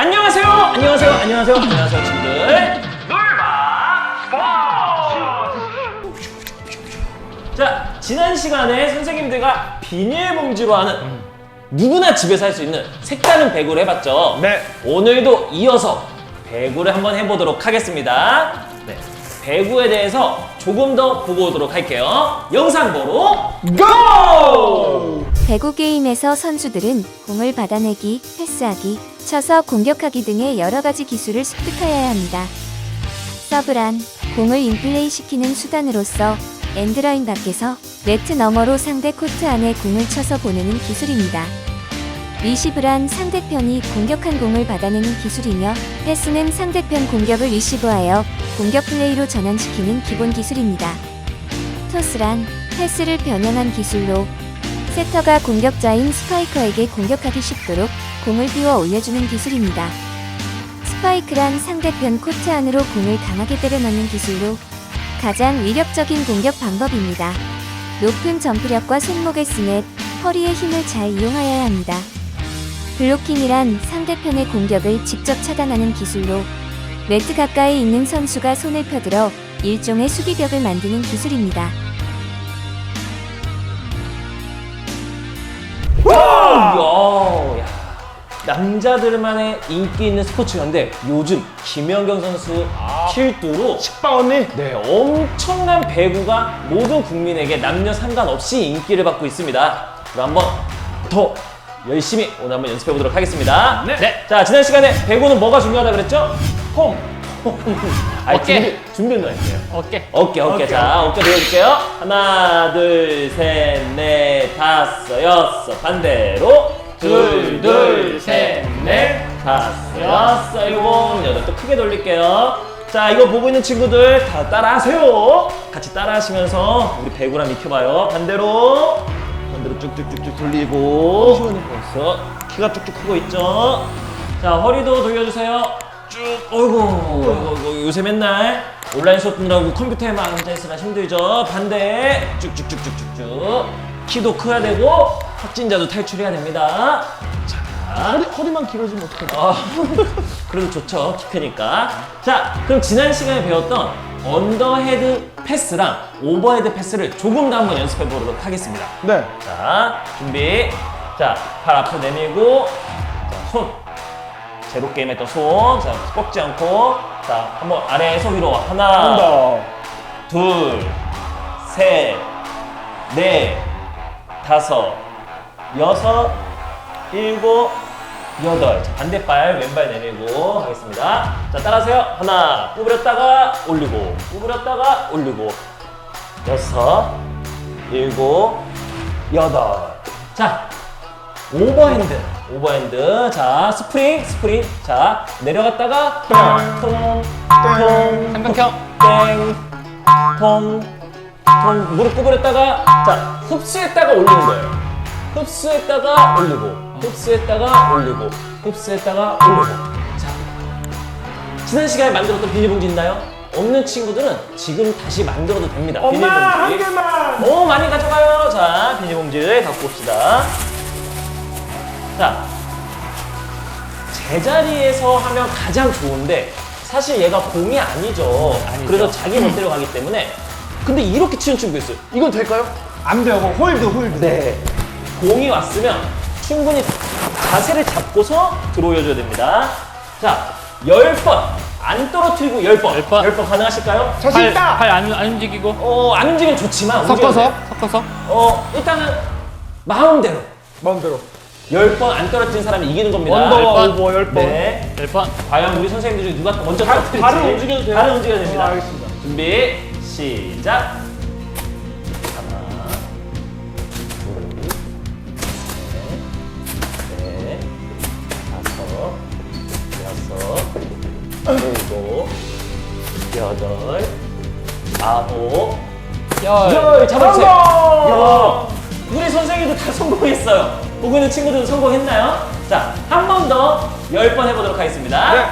안녕하세요, 안녕하세요, 안녕하세요, 안녕하세요, 친구들. 자, 지난 시간에 선생님들과 비닐봉지로 하는 누구나 집에서 할 수 있는 색다른 배구를 해봤죠. 네. 오늘도 이어서 배구를 한번 해보도록 하겠습니다. 네. 배구에 대해서 조금 더 보고 오도록 할게요. 영상 보러 고! 배구 게임에서 선수들은 공을 받아내기, 패스하기, 쳐서 공격하기 등의 여러 가지 기술을 습득하여야 합니다. 서브란 공을 인플레이 시키는 수단으로서 엔드라인 밖에서 네트 너머로 상대 코트 안에 공을 쳐서 보내는 기술입니다. 리시브란 상대편이 공격한 공을 받아내는 기술이며 패스는 상대편 공격을 리시브하여 공격 플레이로 전환시키는 기본 기술입니다. 토스란 패스를 변형한 기술로 세터가 공격자인 스파이커에게 공격하기 쉽도록 공을 띄워 올려주는 기술입니다. 스파이크란 상대편 코트 안으로 공을 강하게 때려 넣는 기술로 가장 위력적인 공격 방법입니다. 높은 점프력과 손목의 스냅, 허리의 힘을 잘 이용하여야 합니다. 블로킹이란 상대편의 공격을 직접 차단하는 기술로 네트 가까이 있는 선수가 손을 펴들어 일종의 수비벽을 만드는 기술입니다. 야, 야. 남자들만의 인기 있는 스포츠인데 요즘 김연경 선수 필두로 식빵 언니. 네, 엄청난 배구가 모든 국민에게 남녀 상관없이 인기를 받고 있습니다. 그럼 한번 더 열심히 오늘 한번 연습해 보도록 하겠습니다. 네. 자, 지난 시간에 배구는 뭐가 중요하다 그랬죠? 홈. 아, 어깨. 준비, 준비는 할게요. 어깨. 어깨, 어깨. 자, 어깨 보여줄게요. 하나, 둘, 셋, 넷, 다섯, 여섯. 반대로. 둘, 둘, 셋, 넷, 다섯, 여섯, 일곱, 여덟. 또 크게 돌릴게요. 자, 이거 보고 있는 친구들 다 따라하세요. 같이 따라하시면서 우리 배구랑 익혀봐요. 반대로. 반대로 쭉쭉쭉쭉 돌리고. 벌써 키가 쭉쭉 크고 있죠. 자, 허리도 돌려주세요. 쭉, 어이구, 어이구, 요새 맨날 온라인 수업 듣느라고 컴퓨터에만 앉아있으라 힘들죠. 반대, 쭉쭉쭉쭉쭉쭉. 키도 커야 되고, 확진자도 탈출해야 됩니다. 자, 허리 허리만 길어지면 어떡해? 아, 그래도 좋죠. 키 크니까. 자, 그럼 지난 시간에 배웠던 언더헤드 패스랑 오버헤드 패스를 조금 더 한번 연습해 보도록 하겠습니다. 네. 자, 준비. 자, 팔 앞으로 내밀고, 자, 손. 제로 게임 했던 손. 자, 꺾지 않고. 자, 한번 아래에서 위로. 하나, 한다. 둘, 셋, 넷, 다섯, 여섯, 일곱, 여덟. 자, 반대발 왼발 내밀고 하겠습니다. 자, 따라하세요. 하나, 구부렸다가 올리고, 구부렸다가 올리고. 여섯, 일곱, 여덟. 자, 오버핸드. 오버핸드. 자, 스프링, 스프링. 자, 내려갔다가 통, 통, 삼각형. 땡, 통, 통, 무릎 구부렸다가, 자, 흡수했다가 올리는 거예요. 흡수했다가 올리고, 흡수했다가 올리고, 흡수했다가 올리고. 자, 지난 시간에 만들었던 비닐봉지 있나요? 없는 친구들은 지금 다시 만들어도 됩니다. 엄마 한 비닐봉지. 개만. 오, 많이 가져가요. 자, 비닐봉지를 갖고 옵시다. 자, 제자리에서 하면 가장 좋은데 사실 얘가 공이 아니죠. 그래서 자기 멋대로 가기 때문에 근데 이렇게 치는 친구 있어요. 이건 될까요? 안 돼요. 그거 홀드 홀드. 네. 공이 왔으면 충분히 자세를 잡고서 들어올려줘야 됩니다. 자, 10번. 안 떨어뜨리고 10번. 열 번. 10번 가능하실까요? 자신 팔, 있다. 팔 안 안 움직이고. 어, 안 움직이면 좋지만. 섞어서. 돼요. 섞어서. 어, 일단은 마음대로. 마음대로. 10번 안 떨어뜨린 사람이 이기는 겁니다. 언더와 열 번. 오버 열 번. 네. 열 번. 과연 우리 선생님들 중에 누가 먼저 발- 떨어뜨릴지. 발을 움직여도 돼요? 발을 움직여야 됩니다. 어, 알겠습니다. 준비, 시작. 하나, 둘, 셋, 넷, 다섯, 여섯, 일곱, 여덟, 아홉, 열. 열 잡아주세요. 성공! 야, 우리 선생님도 다 성공했어요. 보고 있는 친구들도 성공했나요? 자, 한 번 더 열 번 해보도록 하겠습니다. 네.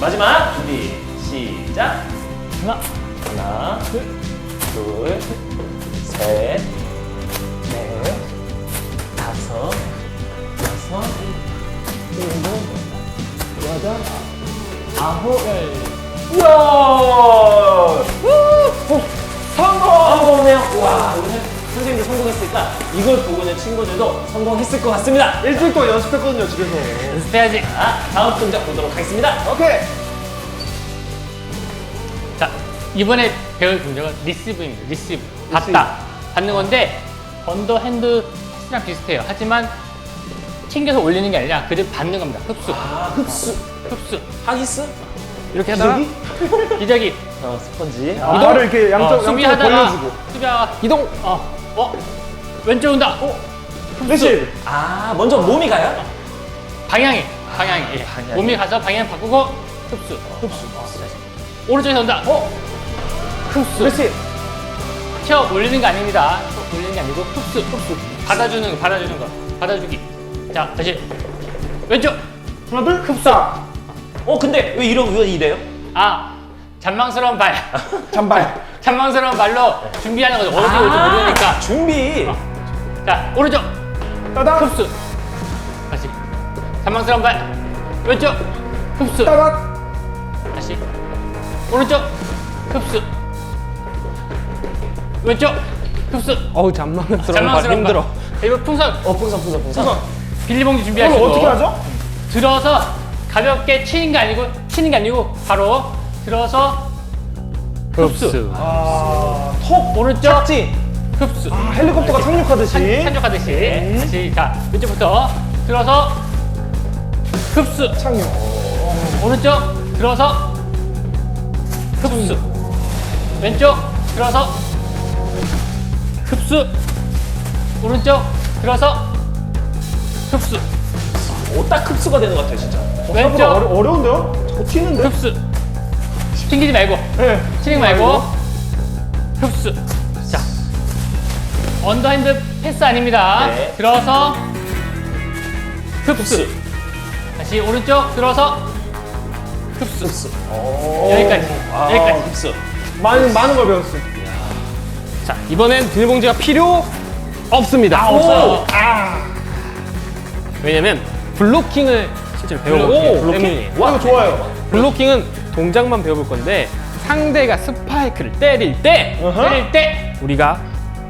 마지막 준비 시작. 하나. 하나, 둘, 셋, 넷, 다섯, 여섯, 일곱, 여덟, 아홉, 우와! 오, 성공! 성공네요. 와, 선생님도 성공했으니까 이걸 보고 있는 친구들도 성공했을 것 같습니다. 일주일 동안 연습했거든요, 집에서. 연습해야지. 아, 다음 동작 보도록 하겠습니다. 오케이. 자, 이번에 배울 동작은 리시브입니다. 리시브. 받다. 받는 건데, 언더 핸드 패스랑 비슷해요. 하지만, 챙겨서 올리는 게 아니라 그대로 받는 겁니다. 흡수. 아, 흡수. 흡수. 하기스? 이렇게 하다가, 기저귀. 어, 스펀지. 아, 발을 이렇게 양쪽, 어, 양쪽으로 수비하다가, 벌려주고. 수비하다가, 이동. 어, 어, 왼쪽 온다. 어, 레시브. 아, 먼저 몸이 가요? 방향이. 방향이. 예. 방향이. 몸이 가서 방향 바꾸고, 흡수. 흡수. 오른쪽에서 온다. 어, 흡수. 레시브. 쳐 올리는 거 아닙니다. 쳐 올리는 게 아니고 흡수, 흡수. 받아주는 거, 받아주는 거. 받아주기. 자, 다시. 왼쪽. 하나, 둘, 흡수. 어, 근데 왜 이러, 왜 이래요? 아, 잔망스러운 발. 잔발. 잔망스러운 발로 준비하는 거죠. 어디 올지 모르니까. 준비. 자, 오른쪽. 따닥. 흡수. 다시. 잔망스러운 발. 왼쪽. 흡수. 따닥. 다시. 오른쪽. 흡수. 왼쪽. 흡수. 어우, 잔망스러운 잔망스러운 발. 이거 풍선. 어, 풍선, 풍선, 풍선. 우선, 빌리봉지 준비하시고. 어떻게 하죠? 들어서 가볍게 치는 게 아니고 치는 게 아니고 바로 들어서 흡수 아, 톡. 오른쪽 착지. 흡수 아, 헬리콥터가 착륙하듯이. 산- 산적하듯이 다시 자 왼쪽부터 들어서 흡수 착륙. 오른쪽 들어서 흡수 왼쪽 들어서 흡수 오른쪽 들어서 흡수 오, 딱 흡수가 되는 것 같아요, 진짜. 생각보다 왼쪽 어려, 어려운데요? 자꾸 튀는데? 흡수 튕기지 말고 네. 치링 말고 흡수 자 언더핸드 패스 아닙니다 네. 들어서 흡수. 흡수. 다시 오른쪽 들어서 흡수, 흡수. 여기까지 아, 여기까지 흡수. 많은, 많은 걸 배웠어요. 자, 이번엔 비닐봉지가 필요 없습니다. 없어요. 왜냐면 블로킹을 실제로 배워볼 블로킹? 때문이에요. 와, 이거 좋아요. 블로킹은 동작만 배워볼 건데 상대가 스파이크를 때릴 때 어허. 때릴 때 우리가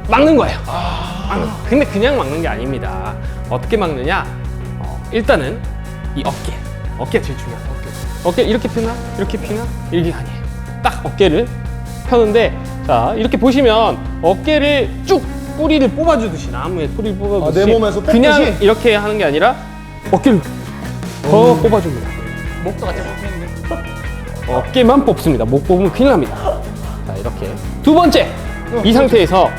막는 거예요. 막는 거. 근데 그냥 막는 게 아닙니다. 어떻게 막느냐? 어, 일단은 이 어깨. 어깨 제일 중요한 어깨. 어깨 이렇게 펴나? 이렇게 펴나? 이게 아니에요. 딱 어깨를 펴는데 자 이렇게 보시면 어깨를 쭉 뿌리를 뽑아주듯이 나무에 뿌리를 뽑아주듯이 아, 내 몸에서 그냥 뽑듯이? 이렇게 하는 게 아니라 어깨를 더 뽑아줍니다. 목도 같이 어깨만 뽑습니다. 목 뽑으면 큰일 납니다. 자, 이렇게. 두 번째! 이 상태에서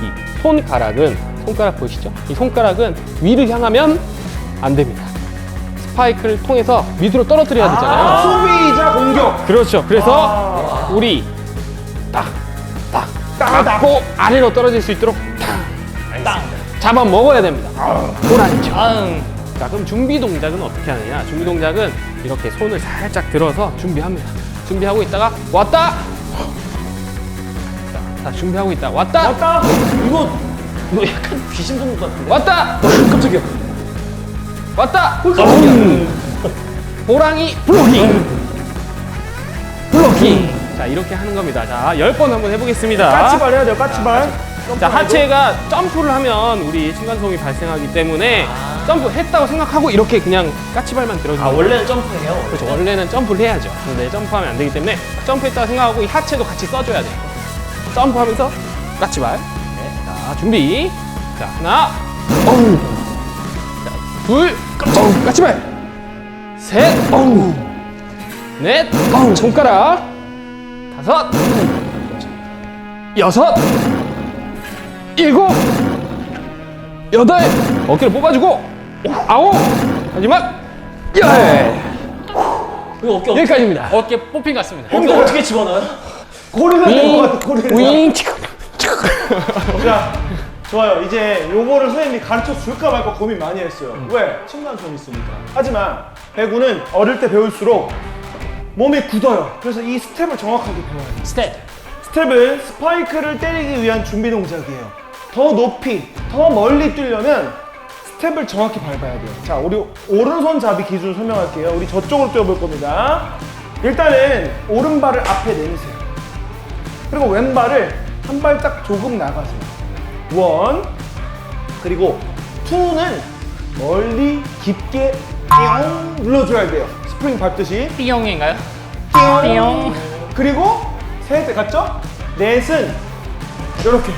이 손가락은, 손가락 보이시죠? 이 손가락은 위를 향하면 안 됩니다. 스파이크를 통해서 밑으로 떨어뜨려야 되잖아요. 수비이자 공격. 그렇죠. 그래서 우리 딱, 딱, 딱 맞고 아래로 떨어질 수 있도록 딱, 잡아 먹어야 됩니다. 그렇죠. 아응 자, 그럼 준비 동작은 어떻게 하느냐? 준비 동작은 이렇게 손을 살짝 들어서 준비합니다. 준비하고 있다가 왔다. 자, 자, 준비하고 있다. 왔다. 왔다. 이거, 이거 약간 귀신 보는 것 같은데? 왔다. 깜짝이야. 왔다. 호랑이 블로킹. 블로킹. 자, 이렇게 하는 겁니다. 자, 열 번 한번 해보겠습니다. 까치발 해야 돼요, 까치발. 자, 하체가 점프를 하면 우리 층간소음이 발생하기 때문에 점프했다고 생각하고 이렇게 그냥 까치발만 들어주는 아, 거예요. 원래는 점프해요. 그렇죠. 원래는 점프를 해야죠. 근데 점프하면 안 되기 때문에 점프했다고 생각하고 이 하체도 같이 써줘야 돼요. 점프하면서 까치발. 네, 자, 준비. 자, 하나. 어우. 자, 둘. 어우, 까치발. 셋. 어우. 넷. 어우, 손가락. 다섯. 여섯. 일곱. 여덟. 어깨를 뽑아주고. 아홉. 마지막. 열. 이거 어깨, 어깨, 여기까지입니다. 어깨 뽑힌 것 같습니다 어깨 어떻게 집어넣어요? 고리가 된것 같아, 고리가. 윙 치크 자, 좋아요. 이제 요거를 선생님이 가르쳐 줄까 말까 고민 많이 했어요. 왜? 층간소음이 있으니까. 하지만 배구는 어릴 때 배울수록 몸이 굳어요. 그래서 이 스텝을 정확하게 배워야 돼요. 스텝 스텝은 스파이크를 때리기 위한 준비 동작이에요. 더 높이, 더 멀리 뛰려면 스텝을 정확히 밟아야 돼요. 자, 우리 오른손잡이 기준 설명할게요. 우리 저쪽으로 뛰어볼 겁니다. 일단은 오른발을 앞에 내리세요. 그리고 왼발을 한 발짝 조금 나가세요. 원. 그리고 투는 멀리 깊게 띵 눌러줘야 돼요. 스프링 밟듯이. 삐용인가요? 띵. 띵. 그리고 셋 갔죠? 넷은 이렇게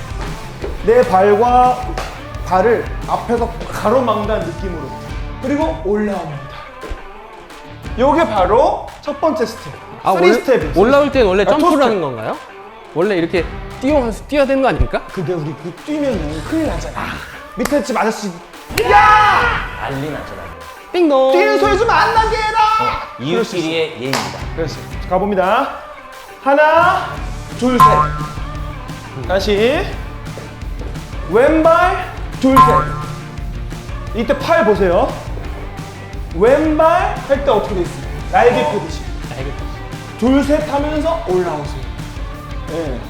내 발과 발을 앞에서 가로막는다는 느낌으로 그리고 올라옵니다. 요게 바로 첫 번째 스텝. 아, 올- 스텝이에요. 올라올 때는 원래 아, 투 점프를 스텝. 하는 건가요? 원래 이렇게 뛰어가면서 뛰어야 되는 거 아닙니까? 근데 우리 그 뛰면 큰일 나잖아. 밑에 집 아저씨 난리 나죠 난리. 띵동. 뛰는 소리 좀 안 나게 해라. 이웃끼리의 예입니다. 그렇지. 자, 가봅니다. 하나, 둘, 셋. 다시. 왼발, 둘, 셋. 이때 팔 보세요. 왼발 할 때 어떻게 돼 있어요? 날개 펴듯이. 둘, 셋 하면서 올라오세요. 예.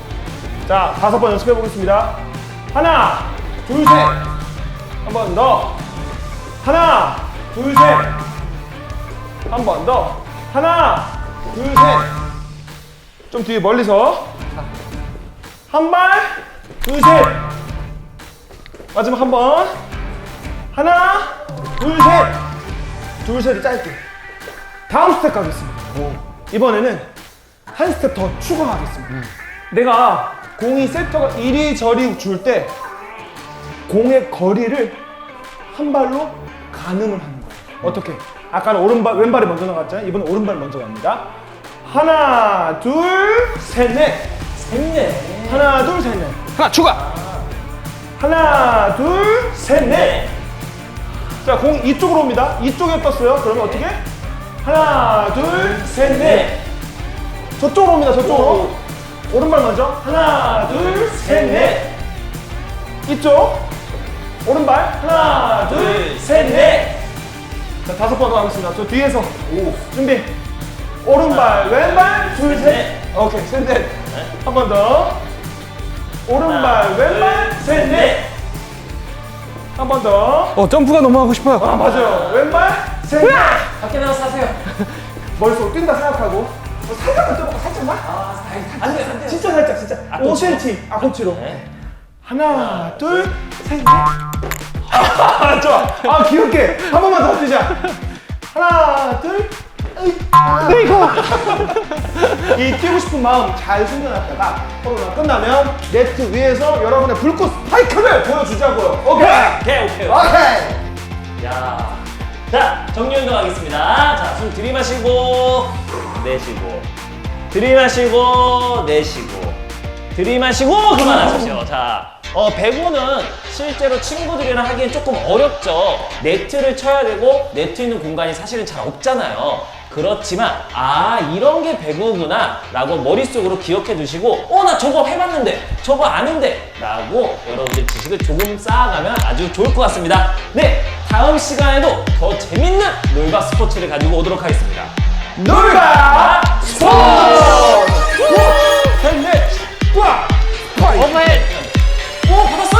자, 다섯 번 연습해 보겠습니다. 하나, 둘, 셋. 한 번 더. 하나, 둘, 셋. 한 번 더. 하나, 둘, 셋. 좀 뒤에 멀리서. 한 발, 둘, 셋. 마지막 한 번. 하나, 둘, 셋. 둘, 셋이 짧게. 다음 스텝 가겠습니다. 이번에는 한 스텝 더 추가하겠습니다. 내가 공이 세터가 이리저리 줄 때 공의 거리를 한 발로 가늠을 하는 거예요. 어떻게? 아까는 오른발, 왼발이 먼저 나갔잖아요. 이번엔 오른발 먼저 갑니다. 하나, 둘, 셋, 넷. 셋네. 하나, 둘, 셋, 넷. 하나 추가. 하나, 둘, 셋, 넷. 자, 공 이쪽으로 옵니다. 이쪽에 떴어요. 그러면 어떻게? 하나, 둘, 셋, 넷. 저쪽으로 옵니다. 저쪽으로. 오른발 먼저. 하나, 둘, 셋, 넷. 이쪽. 오른발. 하나, 둘, 셋, 넷. 자, 다섯 번 더 하겠습니다. 저 뒤에서. 오. 준비. 오른발, 왼발, 둘, 셋. 오케이, 셋, 넷. 한 번 더. 오른발, 왼발, 셋, 넷. 한 번 더. 어 점프가 너무 하고 싶어요. 아, 맞아요. 왼발, 셋, 넷. 밖에 나가서 사세요. 머릿속으로 뛴다 생각하고. 어, 살짝만 뛰어봐, 살짝만. 안 돼, 안 돼. 진짜 살짝, 진짜. 앞꿈치로? 5cm, 앞꿈치로. 네. 하나, 둘, 셋, 넷. 아, 좋아. 아, 귀엽게. 한 번만 더 뛰자. 하나, 둘, 으이. 으이고. 이 뛰고 싶은 마음 잘 숨겨놨다가 코로나 끝나면 네트 위에서 여러분의 불꽃 스파이크를 보여주자고요. 오케이. 오케이, 오케이. 오케이. 야. 자, 정리 운동하겠습니다. 자, 숨 들이마시고, 내쉬고. 들이마시고, 내쉬고. 들이마시고, 그만하십시오. 자, 어, 배구는 실제로 친구들이랑 하기엔 조금 어렵죠. 네트를 쳐야 되고, 네트 있는 공간이 사실은 잘 없잖아요. 그렇지만, 아, 이런 게 배구구나. 라고 머릿속으로 기억해 두시고, 어, 나 저거 해봤는데, 저거 아는데. 라고 여러분들 지식을 조금 쌓아가면 아주 좋을 것 같습니다. 네, 다음 시간에도 더 재밌는 놀바 스포츠를 가지고 오도록 하겠습니다. 놀바 스포츠! 오, 받았어.